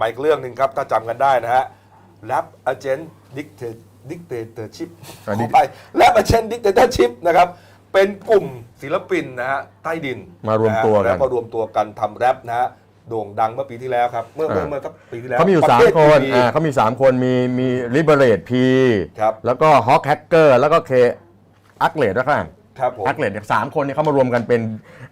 มาอีกเรื่องหนึ่งครับ ถ้าจำกันได้นะฮะ Lab Agent Dictator Dictatorship อ่าขอไป Lab Agent Dictatorship นะครับเป็นกลุ่มศิลปินนะฮะใต้ดินมารวมตัวกันแล้วมารวมตัวกันทำแรปนะฮะโด่งดังเมื่อปีที่แล้วครับ เมื่อเมื่ออ่าเมื่อสักปีที่แล้วเขามีอยู่ประสามเทศคนดีอ่าเขามี 3 คนมีมี Liberate P ครับแล้วก็ Hawk Hacker แล้วก็ K a c l e t ด้วยกันครับผม a c l e t สามคนเนี่ยเขามารวมกันเป็น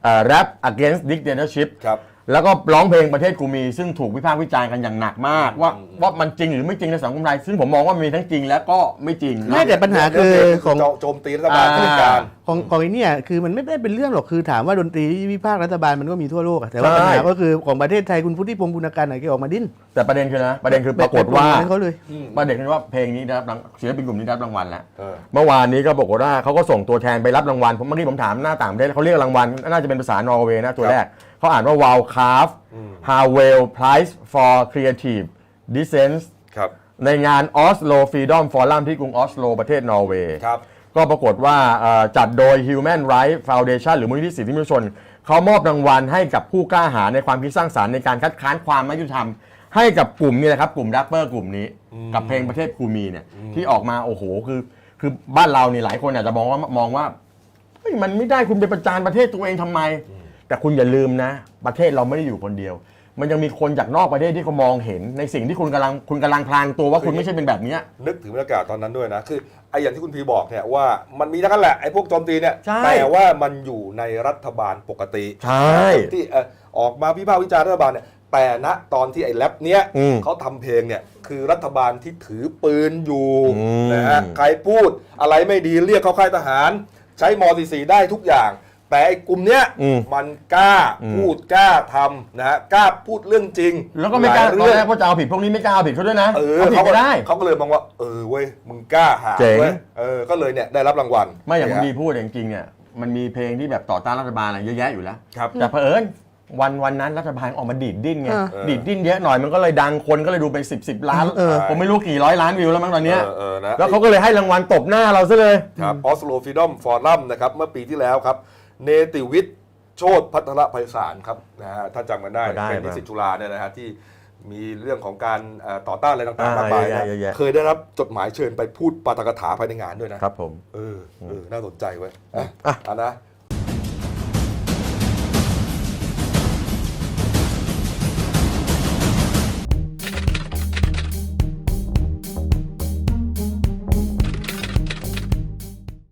เอ่อ Rap Against Dictatorship ครับ แล้วก็ร้องเพลงประเทศกูมี ซึ่งถูกวิพากษ์วิจารณ์กันอย่างหนักมาก ว่าว่ามันจริงหรือไม่จริงในสังคมไทยซึ่งผมมองว่ามีทั้งจริงและก็ไม่จริงไม่นะแต่ปัญหาคือของโจมตีรัฐบาลเผด็จการ ของของไอ้เนี่ยคือมันไม่ได้เป็นเรื่องหรอกคือถามว่าดนตรีที่วิพากษ์รัฐบาลมันก็มีทั่วโลกอะแต่ว่าใช่ปัญหาก็คือของประเทศไทยคุณพุทธิพงศ์ปุณการไหนแกออกมาดิ้นแต่ประเด็นคือนะประเด็นคือปรากฏว่า ไปโปรโมทให้เขาเลย ประเด็นคือว่าเพลงนี้ได้รับรางศิลปินกลุ่มนี้ได้รับรางวัลแล้ว เออ เมื่อวานนี้ก็บอกว่าเขาก็ส่งตัวแทนไปรับรางวัลผมเมื่อกี้ผมถามหน้าต่างประเทศเขาเรียกรางวัลน่าจะเป็นภาษานอร์เวย์นะตัวแรก เขาอ่านว่า w o w c r a f t Harwell Prize for Creative Dissent ครับ ในงาน Oslo Freedom Forum ที่กรุงออสโลประเทศนอร์เวย์ครับ ก็ปรากฏว่าเอ่อจัดโดย Human Rights Foundation หรือมูลนิธิสิทธิมนุษยชน เขามอบรางวัลให้กับผู้กล้าหาญในความคิดสร้างสารรค์ในการคัดค้านความไม่ยุติธรรม ให้กับกลุ่มนี่แหละครับกลุ่มแรปเปอร์กลุ่มนี้ กับเพลงประเทศคูมีเนี่ยที่ออกมาโอ้โหคือคือบ้านเรานี่หลายคนอาจจะมองว่ามองว่า เฮ้ยมันไม่ได้คุณไปประจานประเทศตัวเองทำไม แต่คุณอย่าลืมนะ ประเทศเราไม่ได้อยู่คนเดียว มันยังมีคนจากนอกประเทศที่เขามองเห็น ในสิ่งที่คุณกำลังคุณกำลังพลางตัวว่าคุณไม่ใช่เป็นแบบเนี้ย นึกถึงบรรยากาศตอนนั้นด้วยนะ คือไอ้อย่างที่คุณพีบอกเนี่ยว่ามันมีทั้งนั้นแหละไอ้พวกโจมตีเนี่ยใช่แต่ว่ามันอยู่ในรัฐบาลปกติใช่ที่เอ่อออกมาวิพากษ์วิจารณ์รัฐบาลเนี่ยแต่ณตอนที่ไอ้แรปเนี้ยอืมเขาทำเพลงเนี่ยคือรัฐบาลที่ถือปืนอยู่อืม นะฮะใครพูดอะไรไม่ดีเรียกเข้าค่ายทหาร ใช้ม .44 ได้ทุกอย่าง แต่ไอ้กลุ่มเนี้ยอืมมันกล้าอืมพูดกล้าทำนะฮะกล้าพูดเรื่องจริงแล้วก็ไม่กล้าหยตอนเรื่องแรกว่าจะเอาผิดพวกนี้ไม่กล้าเอาผิดเขาด้วยนะเออเอาผิดเขาก็ไม่ได้ เขาก็เลยมองว่า เออเว้ยมึงกล้าหาเจ๋ง เว้ยเออก็เลยเนี่ยได้รับรางวัลไม่อย่างคุณนะดีฮะพูดจริงๆเนี่ยมันมีเพลงที่แบบต่อต้านรัฐบาลอะไรเยอะแยะอยู่แล้ว ครับ แต่เผอิญวันวันนั้นรัฐบาลออกมาดีดดิ้นไงเออดีดดิ้นเยอะหน่อยมันก็เลยดังคนก็เลยดูเป็น 10บสล้าน เออ ผมไม่รู้กี่ร้อยล้านวิวแล้วมั้งตอนเนี้ยเออเออนะ แล้วเขาก็เลยให้รางวัลตบหน้าเราซะเลย ครับออสโลฟิดอมฟอรัมนะครับ เมื่อปีที่แล้วครับ เนติวิทย์โชตพัทรภัยสารครับนะฮะถ้าจำกันได้ได้เป็นนิครับสิตจุฬาเนี่ยนะฮะที่มีเรื่องของการเอ่อต่อต้านอะไรต่างอ่าๆมากมายนะเยอะแยะ เคยได้รับจดหมายเชิญไปพูดปาฐกถาภายในงานด้วยนะครับผม เออเออน่าสนใจเว้ยอะอะ เอานะ